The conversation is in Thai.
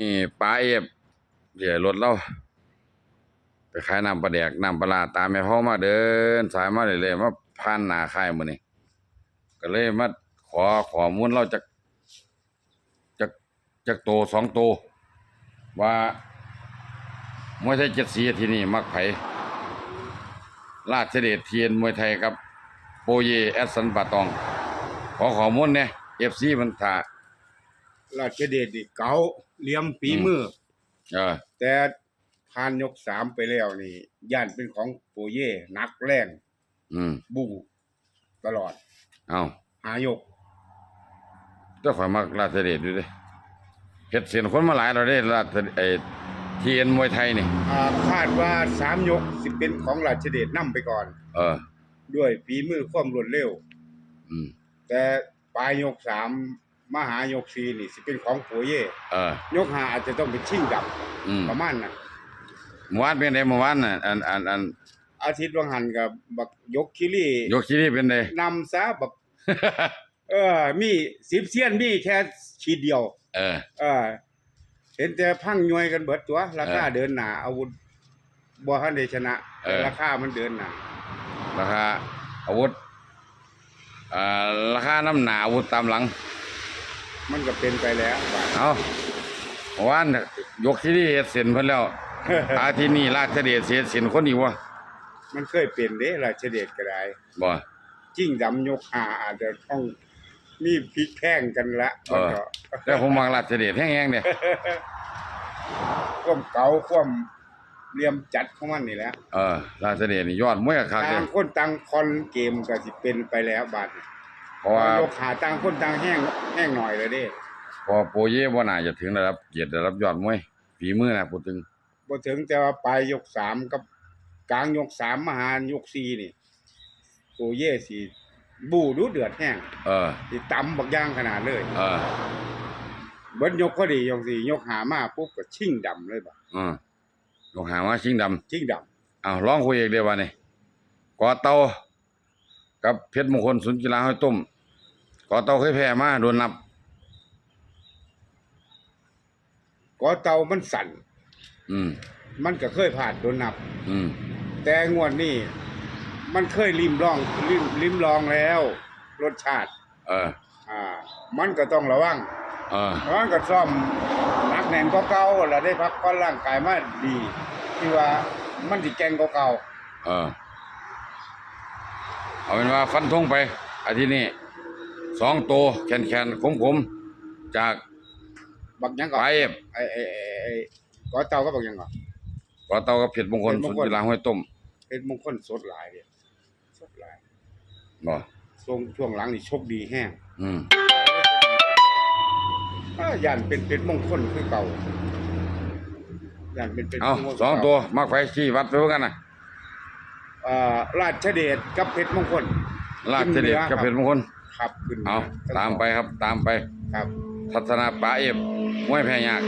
นี่ปลาเอฟเดี๋ยวรถเราไปขายน้ำปลาแดกน้ำปลาตามแม่พ่อมาเดิน สายมาเรื่อยๆมาผ่านหนาค่ายมือนี้ก็เลยมาขอขอมูลเราจากจากจากโตสองโต ว่ามวยไทยเจ็ดสีที่นี่มักไผราชเดชเทียนมวยไทยครับ โปเยแอดสันปาตอง ขอขอมูลเนี่ยเอฟซีมันถ่า ราชเดชนี่เก๋าเหลี่ยมฝีมือเออ แต่ผ่านยกสามไปแล้วนี่ย่านเป็นของโปเย่หนักแรงอืม บูตลอด เอาหายก เจ้าข่อยมักราชเดชดูดิเฮ็ดเสียนคนมาหลายเราได้ราชไอ้ทีเอ็นมวยไทยนี่ อ่าคาดว่าสามยกสิเป็นของราชเดชนํไปก่อน เออ ด้วยฝีมือความรวดเร็ว อืม แต่ปลายยกสาม มาหายกสี่นี่สิเป็นของโปเย่เออ ยกหาอาจจะต้องเป็นชิงดับอืมประมาณนั้นเมื่อวานเป็นไดเมื่อวานน่ะอันอันอันอาทิตย์วังหันกับบักยกคิรียกชีนี่เป็นไดนำซะบัก เออ มีสิบเซียนมีแค่ขีดเดียว เออ เออ เห็นแต่พังยวยกันเบิดตัว ราคาเออเดินหนาอาวุธบ่ทันได้ชนะเออ ราคามันเดินหนาราคาอาวุธอ่าราคาน้ำหนาอาวุธตามหลัง มันก็เป็นไปแล้วบาดเอาเมื่อวานน่ะยกชีนี่เฮ็ดเส้นเพิ่นแล้ว อาทีนี้ราชเดชเสียเส้นคนอีกวะมันเคยเป็นเด้ราชเดชก็ได้บ่จิ้งดำยกหาอาจจะต้องมีพลิกแข้งกันละเออมันก็แต่ผมมักราชเดชแห้งๆเด้ความเก่าความเหลี่ยมจัดของมันนี่แหละเออราชเดชนี่ยอดมวยคักเด้ต่างคนต่างคอนเกมก็สิเป็นไปแล้วบาดนี้ เพราะว่ายกขาต่างคนต่างแห้งแห้งหน่อยเลยเด้พอโปเย่บ่น่าจะถึงระดับเกียรติระดับยอดมวยฝีมือนะพูดถึงบ่ถึงแต่ว่าปลายยกสามกับกลางยกสามมาหายกสี่นี่โอเย่สิบูดูเดือดแห้งเออสิตำบักอย่างขนาดเลย เออเบิดยกพอดียกสี่ยกหามาปุ๊บก็ชิ่งดำเลยบ่อืมลงหามาชิงดำชิ่งดำอ้าวลองคุยอีกเดียวว่านี่กอเตากับเพชรมงคลศูนย์กีฬาห้อยต้ม กอเตาเคยแพ้มาโดนนับก็เตามันสั่น อืม มันก็เคยผ่านโดนนับ อืม แต่งวดนี้มันเคยลิมลองลิมลิมลองแล้ว รสชาติ เออ อ่า มันก็ต้องระวังเออ มันก็ซ่อมหนักแน่นกว่าเก่าแล้วได้พักผ่อนร่างกายมาดี ที่ว่ามันสิแกร่งกว่าเก่า เออ เอาเป็นว่าฟันธงไปอาทิตย์นี้ สองโตวแขนแขนคมคมๆจากบักหยังก็ปลายเอฟไอ้ไอ้ไอ้ไอ้ก็เตาก็บักหยังก็กอเตากับเพชรมงคลเพชรมศูงนคลย์กีฬาห้อยต้มเป็นมงคลสดหลายเด้สดหลายบ่ช่วงช่วงหลังนี่โชคดีแห้งอืมอ่าย่านเป็นเป็นมงคลคือเก่าย่านเป็นเป็นเอามคลสองตัวมักไฟชี้วัดไปเพื่อกันนะเอ่อราชเดชกับเพชรมงคลลาดเสด็จกับเพชรมงคล ครับขึ้นเอาทั้งตามสองไปครับตามไป ครับ ทัศนาป่าเอฟมวยแพ้ยาก